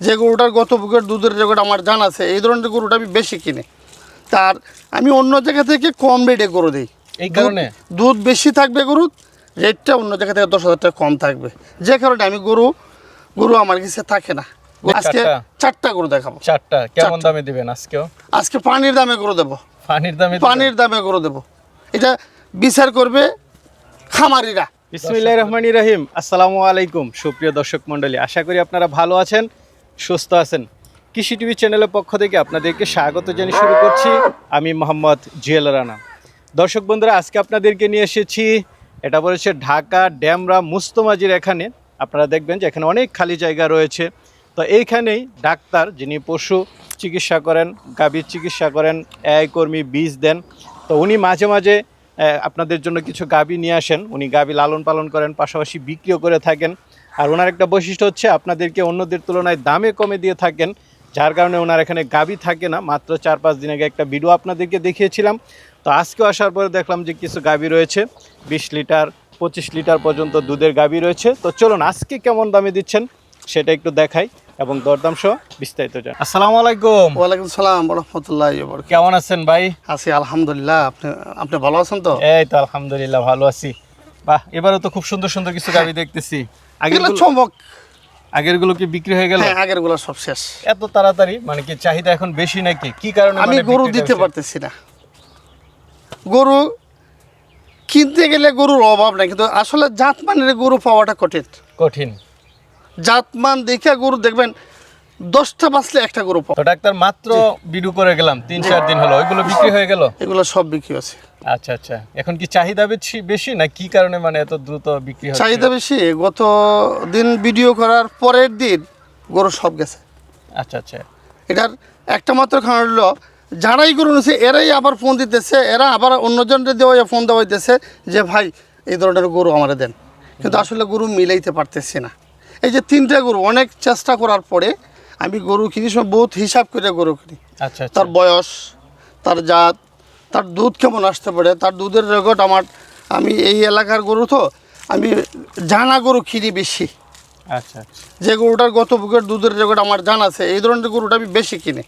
যে গরুটার গত বুকের দুধের রেকর্ড আমার জানা আছে এই ধরনের গরুটা আমি বেশি কিনি। তার আমি অন্য জায়গা থেকে কম রেটে গরু দিই। এই কারণে? দুধ- বেশি থাকবে গরুর রেটটা অন্য জায়গা থেকে দশ হাজার টাকা কম থাকবে। যে কারণে আমি গরু গরু আমার কাছে থাকে না। আজকে চারটা? গরু দেখাবো। চারটা? কেমন দামে দিবেন আজকেও? আজকে পানির দামে গরু দেবো। পানির দামে? পানির দামে গরু দেবো। এটা বিচার করবে খামারিরা। বিসমিল্লাহ রহমানি রহিম। আসসালামু আলাইকুম সুপ্রিয় দর্শক মণ্ডলী। আশা করি আপনারা ভালো আছেন। সুস্থ আছেন। কৃষি টিভি চ্যানেলের পক্ষ থেকে আপনাদেরকে স্বাগত জানিয়ে শুরু করছি। আমি মোহাম্মদ জিয়াল রানা। দর্শক বন্ধুরা, আজকে আপনাদেরকে নিয়ে এসেছি, এটা বলেছে ঢাকা ড্যামরা মুস্তমাজির এখানে। আপনারা দেখবেন যে এখানে অনেক খালি জায়গা রয়েছে। তো এইখানেই ডাক্তার যিনি পশু চিকিৎসা করেন, গাভীর চিকিৎসা করেন, এআই কর্মী বীজ দেন। তো উনি মাঝে মাঝে আপনাদের জন্য কিছু গাভী নিয়ে আসেন। উনি গাভী লালন পালন করেন, পাশাপাশি বিক্রিও করে থাকেন। আর ওনার একটা বৈশিষ্ট্য হচ্ছে আপনাদেরকে অন্যদের তুলনায় দামে কমে দিয়ে থাকেন যার কারণে ওনার এখানে গাবি থাকে না। মাত্র চার পাঁচ দিন আগে একটা ভিডিও আপনাদেরকে দেখিয়েছিলাম। তো আজকেও আসার পরে দেখলাম যে কিছু গাবি রয়েছে বিশ লিটার পঁচিশ লিটার পর্যন্ত দুধের গাবি রয়েছে। তো চলুন আজকে কেমন দামে দিচ্ছেন সেটা একটু দেখাই এবং দরদাম সহ বিস্তারিত জান আসসালামু আলাইকুম। ওয়ালাইকুম সালাম রহমতুল্লাহ কেমন আছেন ভাই? আছি আলহামদুলিল্লাহ। আপনি আপনি ভালো আছেন তো? এই তো আলহামদুলিল্লাহ ভালো আছি। বাহ এবারও তো খুব সুন্দর সুন্দর কিছু গাবি দেখতেছি। এগুলো চমক। আগেরগুলো কি বিক্রি হয়ে গেল? হ্যাঁ আগেরগুলো সব শেষ। এত তাড়াতাড়ি? মানে কি চাহিদা এখন বেশি নাকি? কি কারণে আমি মানে গরু দিতে পারতেছি না। গরু কিনতে গেলে গরুর অভাব নাই কিন্তু আসলে জাতমানের গরু পাওয়াটা কঠিন। কঠিন। জাতমান দেখে গরু দেখবেন দশটা বাঁচলে একটা গরু পাবো। ডাক্তার মাত্র বিডু করে গেলাম তিন চার দিন হলো। ওইগুলো বিক্রি হয়ে গেল? এগুলো সব বিক্রি আছে আচ্ছা আচ্ছা। এখন কি চাহিদা বেশি বেশি না কি কারণে মানে এত দ্রুত বিক্রি হচ্ছে? চাহিদা বেশি। গত দিন ভিডিও করার পরের দিন গরু সব গেছে। আচ্ছা আচ্ছা। এটার একটা মাত্র কারণ হলো যারাই গরু নিছে এরাই আবার ফোন দিতেছে এরা আবার অন্যজনকে দেওয়া ফোন দেওয়া হইতেছে যে ভাই এই ধরনের গরু আমার দেন। কিন্তু আসলে গরু মিলাইতে পারতেছি না। এই যে তিনটা গরু অনেক চেষ্টা করার পরে আমি গরু কিনি সময় বহুত হিসাব করে গরু কিনি। আচ্ছা আচ্ছা। তার বয়স তার জাত তার দুধ কেমন আসতে পারে তার দুধের রেকর্ড আমার আমি এই এলাকার গরু তো আমি জানা গরু কিনি বেশি। আচ্ছা আচ্ছা। যে গরুটার গত বুকের দুধের রেকর্ড আমার জানা আছে এই ধরনের গরুটা আমি বেশি কিনি।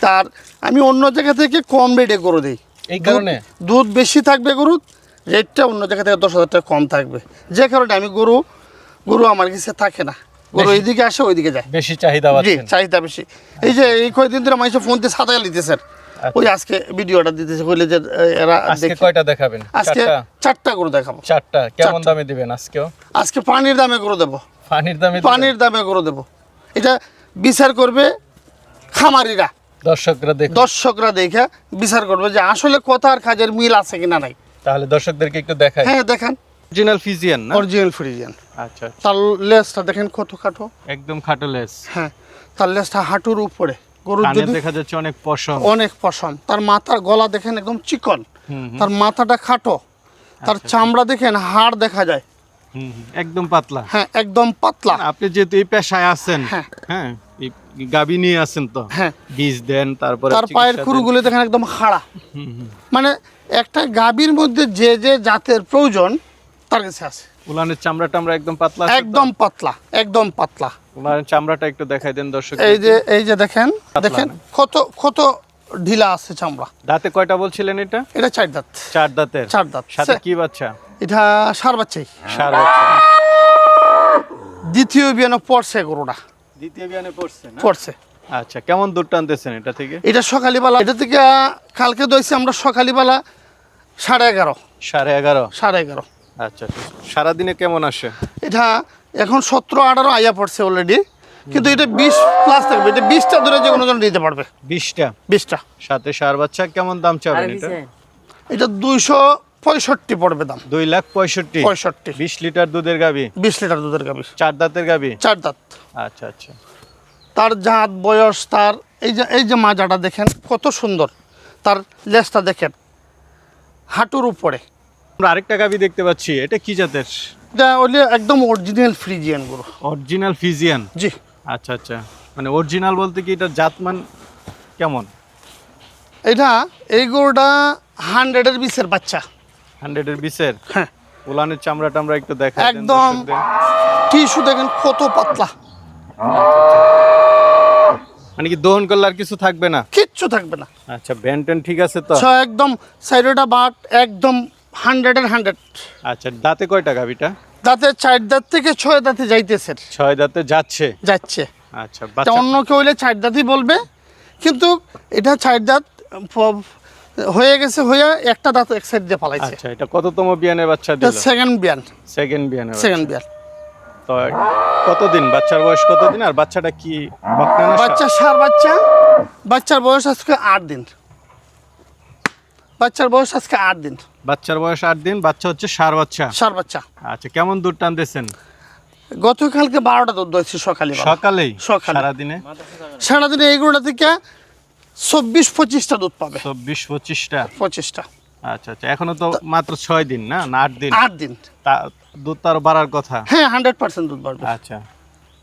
তার আমি অন্য জায়গা থেকে কম রেটে গরু দিই। এই কারণে? দুধ- দুধ বেশি থাকবে গরুর রেটটা অন্য জায়গা থেকে দশ হাজার টাকা কম থাকবে। যে কারণে আমি গরু গরু আমার কাছে থাকে না। গরু এইদিকে আসে ওইদিকে যায়। বেশি চাহিদা জি চাহিদা বেশি। এই যে এই কয়েকদিন ধরে মানুষের ফোন দিয়ে সাঁতায় লিতেছেন। ওই আজকে ভিডিওটা দিতেছে বলে যে এরা আজকে কয়টা দেখাবেন? আজকে চারটা? গরু দেখাবো। চারটা? কেমন দামে দিবেন আজকেও? আজকে পানির দামে গরু দেবো। পানির দামে পানির দামে গরু দেবো। এটা বিচার করবে খামারিরা। দর্শকরা দেখুন দর্শকরা দেখে বিচার করবে যে আসলে কথা আর কাজের মিল আছে কিনা নাই। তাহলে দর্শকদেরকে একটু দেখাই। হ্যাঁ দেখেন। অরিজিনাল ফিজিয়ান না? অরিজিনাল ফ্রিজিয়ান আচ্ছা আচ্ছা। তার লেজটা দেখেন কত খাটো। একদম খাটো লেস হ্যাঁ তার লেজটা হাঁটুর উপরে। গরুর যদি দেখা যাচ্ছে অনেক পশম। অনেক পশম। তার মাথার গলা দেখেন একদম চিকন। তার মাথাটা খাটো। তার চামড়া দেখেন হাড় দেখা যায়। একদম পাতলা। হ্যাঁ একদম পাতলা। আপনি যেহেতু এই পেশায় আছেন হ্যাঁ। হ্যাঁ গাবি নিয়ে আছেন তো হ্যাঁ। বীজ দেন তারপরে তার পায়ের। খুরুগুলো দেখেন একদম হাড়া। মানে একটা গাভীর মধ্যে যে যে জাতের প্রয়োজন তার কাছে আছে। উলানের চামড়া টামড়া একদম পাতলা একদম পাতলা একদম পাতলা। উলানের চামড়াটা একটু দেখাই দেন দর্শক এই যে এই যে দেখেন দেখেন কত কত ঢিলা আছে চামড়া। দাঁতে কয়টা বলছিলেন এটা? এটা চার দাঁত। চার দাঁতের? চার দাঁত। সাথে কি বাচ্চা? এটা সার বাচ্চাই সার বাচ্চা। দ্বিতীয় বিয়ানো পড়ছে গরুটা। দ্বিতীয় বিয়ানে পড়ছে না? পড়ছে। আচ্ছা কেমন দুধ টানতেছেন এটা থেকে? এটা সকালবেলা এটা থেকে কালকে দইছি আমরা সকালবেলা সাড়ে এগারো। সাড়ে এগারো? সাড়ে এগারো। আচ্ছা আচ্ছা। সারাদিনে কেমন আসে? এটা এখন সতেরো আঠারো আইয়া পড়ছে অলরেডি কিন্তু এটা বিশ প্লাস থাকবে। এটা বিশটা ধরে যে কোনো জন দিতে পারবে। বিশটা? বিশটা। সাথে সার বাচ্চা কেমন দাম চাবেন এটা? এটা দুইশো পঁয়ষট্টি পড়বে দাম। দুই লাখ পঁয়ষট্টি? পঁয়ষট্টি। বিশ লিটার দুধের গাবি? বিশ লিটার দুধের গাভী চার দাঁতের গাবি? চার দাঁত। আচ্ছা আচ্ছা। তার জাত বয়স তার এই যে এই যে মাজাটা দেখেন কত সুন্দর। তার লেজটা দেখেন হাঁটুর উপরে। আমরা আরেকটা গাবি দেখতে পাচ্ছি এটা কি জাতের? এটা হলে একদম অরিজিনাল ফ্রিজিয়ান গরু। অরিজিনাল ফিজিয়ান জি। আচ্ছা আচ্ছা। মানে অরিজিনাল বলতে কি এটা জাতমান কেমন? এটা এই গরুটা হান্ড্রেডের বিশের বাচ্চা। হান্ড্রেডের বিশের? হ্যাঁ। উলানের চামড়া টামড়া একটু দেখা একদম টিস্যু দেখেন কত পাতলা। মানে কি দহন করলে আর কিছু থাকবে না? কিচ্ছু থাকবে না। আচ্ছা ব্যান ট্যান ঠিক আছে তো? একদম সাইডোটা বাট একদম হান্ড্রেড এন্ড হান্ড্রেড। আচ্ছা দাঁতে কয়টা গাভিটা দাঁতে চার দাঁত থেকে ছয় দাঁতে যাইতেছে। ছয় দাঁতে যাচ্ছে? যাচ্ছে। আচ্ছা বাচ্চা অন্য কেউ হইলে চার দাঁতই বলবে। কিন্তু এটা চার দাঁত প- হয়ে গেছে হয়ে একটা দাঁত এক সাইড দিয়ে পালাইছে। আচ্ছা এটা কততম বিয়ানের বাচ্চা এটা দিল? সেকেন্ড বিয়ান। সেকেন্ড বিয়ানের সেকেন্ড বিয়ান। তো কতদিন? বাচ্চার বয়স কতদিন? আর বাচ্চাটা কি বকনা না বাচ্চা সার বাচ্চা। বাচ্চার বয়স আজকে আট দিন। বাচ্চার বয়স আজকে আট দিন। বাচ্চার বয়স আট দিন বাচ্চা হচ্ছে সার বাচ্চা। সার বাচ্চা। আচ্ছা কেমন দুধ টানতেছেন? গতকালকে বারোটা দুধ দইছি সকালে সকালেই? সকালে। সারাদিনে? সারাদিনে এইগুলোটা থেকে চব্বিশ পঁচিশটা দুধ পাবে। চব্বিশ পঁচিশটা? পঁচিশটা। আচ্ছা আচ্ছা এখনও তো মাত্র ছয় দিন না? না আট দিন? আট দিন। তা দুধ তো আরও বাড়ার কথা। হ্যাঁ হান্ড্রেড পার্সেন্ট দুধ বাড়বে। আচ্ছা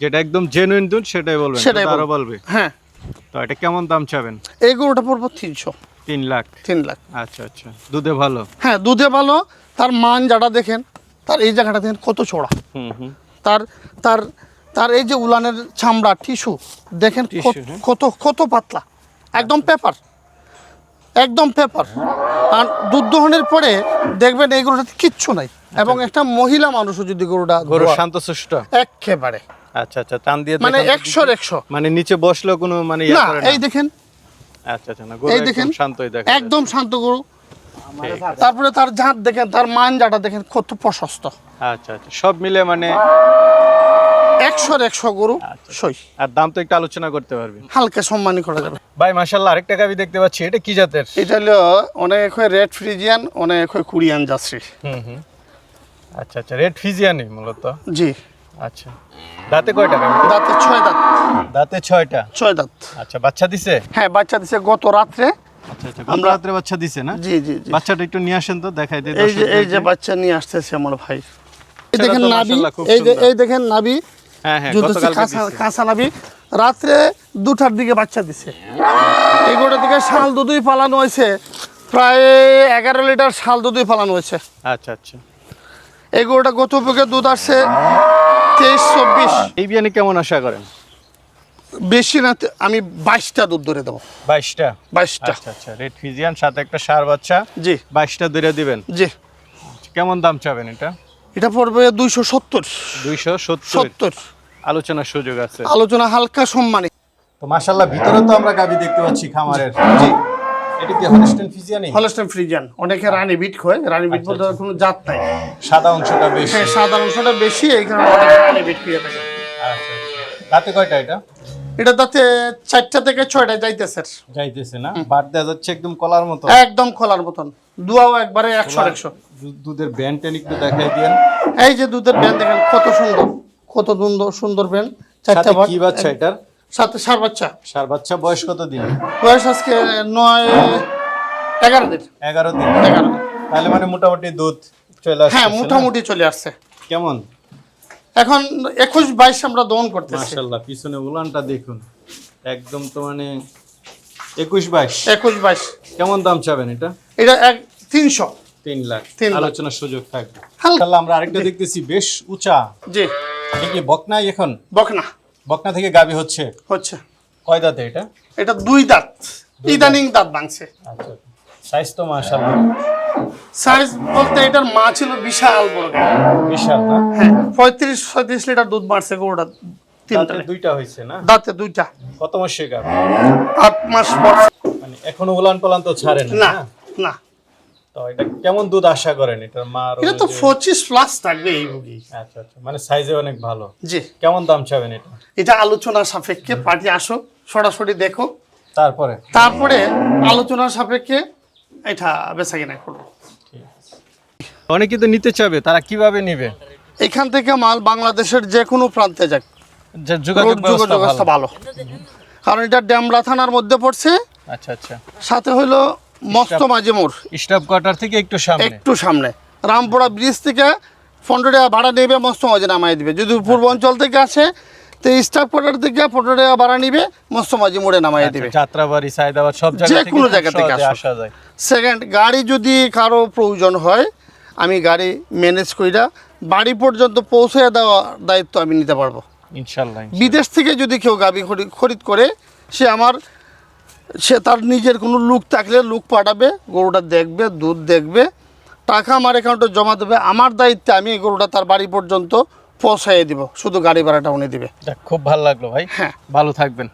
যেটা একদম জেনুইন দুধ সেটাই বলবেন। সেটাই আরও বলবে। হ্যাঁ। তো এটা কেমন দাম চাবেন? এই গরুটা পড়ব তিনশো। তিন লাখ। তিন লাখ। আচ্ছা আচ্ছা। দুধে ভালো? হ্যাঁ দুধে ভালো। তার মান যাটা দেখেন তার এই জায়গাটা দেখেন কত চড়া হুম হুম। তার তার তার এই যে উলানের চামড়া টিস্যু দেখেন কত- হ্যাঁ। কত কত পাতলা। একদম পেপার। একদম পেপার। আর দুধ দহনের পরে দেখবেন এই গরুটাতে কিচ্ছু নাই। এবং একটা মহিলা মানুষও যদি গরুটা গরু শান্তশিষ্ট একেবারে। আচ্ছা আচ্ছা। টান দিয়ে মানে একশোর একশো। মানে নিচে বসলেও কোনো মানে না? এই দেখেন আচ্ছা আচ্ছা না গরু এই একদম দেখেন শান্তই দেখা একদম শান্ত গরু। তারপরে তার জাত দেখেন তার মান যাটা দেখেন কত প্রশস্ত। আচ্ছা আচ্ছা সব মিলে মানে একশোর একশো গরু আচ্ছা। সই। আর দাম তো একটু আলোচনা করতে পারবি। হালকা সম্মানই করা যাবে। ভাই মাশাল্লাহ আরেকটা গাবি দেখতে পাচ্ছি এটা কি জাতের? এটা হলো অনেক হয় রেড ফ্রিজিয়ান অনেক হয় কুরিয়ান হুম হুম। আচ্ছা আচ্ছা রেড ফিজিয়ানি মূলত। জি। আচ্ছা। দাঁতে কয়টা দাঁতে ছয় দাঁত। দাঁতে ছয়টা? ছয় দাঁত। আচ্ছা বাচ্চা দিছে? হ্যাঁ বাচ্চা দিছে গত রাত্রে। আচ্ছা আচ্ছা আমরা রাত্রে বাচ্চা দিছে না? জি জি বাচ্চাটা একটু নিয়ে আসেন তো দেখাই দিই এই যে এই যে বাচ্চা নিয়ে আসতেছে আমার ভাই। এই দেখেন নাবি মাশাআল্লাহ এই যে এই দেখেন নাবি হ্যাঁ হ্যাঁ যুদ্ধ কাঁচা নাবি রাত্রে দুটার দিকে বাচ্চা দিছে। এই গোটা দিকে শাল দুধই পালানো হয়েছে। প্রায় এগারো লিটার শাল দুধই পালানো হয়েছে। আচ্ছা আচ্ছা। এই গরুটা গত দুধ আসছে। তেইশ চব্বিশ। এই বিয়ানি কেমন আশা করেন? বেশি না আমি বাইশটা দুধ ধরে দেবো। বাইশটা? বাইশটা। আচ্ছা আচ্ছা রেড ফিজিয়ান সাথে একটা সার বাচ্চা। জি। বাইশটা দূরে দিবেন? জি। কেমন দাম চাবেন এটা? এটা পড়বে দুইশো সত্তর। দুইশো সত্তর। আলোচনার সুযোগ আছে। আলোচনা হালকা সম্মানী। তো মাশাল্লাহ ভিতরে তো আমরা গাবি দেখতে পাচ্ছি খামারের। জি। এটা কি হলিস্টেন ফিজিয়ানি হলস্টেন ফ্রিজান অনেকে রানী বিট খোয়। রানী বিট বলতে কোনো জাত নাই। সাদা অংশটা বেশি। হ্যাঁ সাদা অংশটা বেশি এই কারণে অনেকে রানী বিট খেয়ে থাকে। আচ্ছা আচ্ছা। দাঁতে কয়টা এটা? এটা তাতে চারটা থেকে ছয়টা যাইতেছে। যাইতেছে না? বাদ দেওয়া যাচ্ছে একদম কলার মতো? একদম খোলার মতন। দুয়াও একবারে একশো একশো দুধের ব্যান্ড টেন একটু দেখাই দিয়েন। এই যে দুধের ব্যান্ড দেখেন কত সুন্দর কত সুন্দর সুন্দর ব্যান্ড। চারটা কি বাচ্চা এটার? সাথে সার বাচ্চা। সার বাচ্চা বয়স কত দিন? বয়স আজকে নয় এগারো দিন। এগারো দিন। এগারো দিন। তাহলে মানে মোটামুটি দুধ চলে আসছে হ্যাঁ মোটামুটি চলে আসছে। কেমন? এখন একুশ বাইশ আমরা দহন করতেছি। মাশাল্লাহ পিছনে উলানটা দেখুন। একদম তো মানে একুশ বাইশ। একুশ বাইশ। কেমন দাম চাবেন এটা? এটা এক তিনশো। তিন লাখ। তিন আলোচনার সুযোগ থাকবে। আমরা আরেকটা দেখতেছি বেশ উঁচা। জি। কি বকনাই এখন? বকনা। বকনা থেকে গাবি হচ্ছে? হচ্ছে। কয় দাঁতে এটা? এটা দুই দাঁত। ইদানিং দাঁত ভাঙছে। আচ্ছা। সাইজ তো মাশাল্লাহ সাইজ বলতে এটার মা ছিল বিশাল বড়। বিশাল না? হ্যাঁ পঁয়ত্রিশ ছয়ত্রিশ লিটার দুধ মারছে গরুটা তিনটা। দুইটা হয়েছে না? দাঁতে দুইটা। কত মাসে গাবি? আট মাস পর। মানে এখনও উলান পালান তো ছাড়ে না? না। তো এটা কেমন দুধ আশা করেন? এটার মার এটা তো? পঁচিশ প্লাস থাকবে এই মুগি আচ্ছা আচ্ছা। মানে সাইজে অনেক ভালো। জি। কেমন দাম চাবেন এটা? এটা আলোচনা সাপেক্ষে পার্টি আসো সরাসরি দেখো। তারপরে? তারপরে আলোচনার সাপেক্ষে এটা বেচা কিনা করব। অনেকে তো নিতে চাবে তারা কীভাবে নিবে? এখান থেকে মাল বাংলাদেশের যে কোনো প্রান্তে যাক। যোগাযোগ ব্যবস্থা ভালো। কারণ এটা ড্যামরা থানার মধ্যে পড়ছে। আচ্ছা আচ্ছা। সাথে হইল মস্ত মাঝে মোড়। স্টাফ কোয়ার্টার থেকে একটু সামনে। একটু সামনে। রামপুরা ব্রিজ থেকে পনেরো টাকা ভাড়া নেবে মস্ত মাঝে নামাই দিবে। যদি পূর্ব অঞ্চল থেকে আসে তো স্টাফ কোয়ার্টার থেকে পনেরো টাকা ভাড়া নিবে মস্ত মাঝি মোড়ে নামাই দিবে। আচ্ছা, যাত্রাবাড়ি সায়দাবাদ সব জায়গা যে কোনো জায়গা থেকে আসা যায়। সেকেন্ড গাড়ি যদি কারও প্রয়োজন হয় আমি গাড়ি ম্যানেজ কইরা বাড়ি পর্যন্ত পৌঁছে দেওয়া দায়িত্ব আমি নিতে পারব। ইনশাল্লাহ বিদেশ থেকে যদি কেউ গাবি খরি- খরিদ করে সে আমার সে তার নিজের কোনো লুক থাকলে লুক পাঠাবে গরুটা দেখবে দুধ দেখবে টাকা আমার অ্যাকাউন্টে জমা দেবে আমার দায়িত্বে আমি এই গরুটা তার বাড়ি পর্যন্ত পৌঁছাইয়ে দিব শুধু গাড়ি ভাড়াটা উনি দিবে। খুব ভালো লাগল ভাই। হ্যাঁ। ভালো থাকবেন।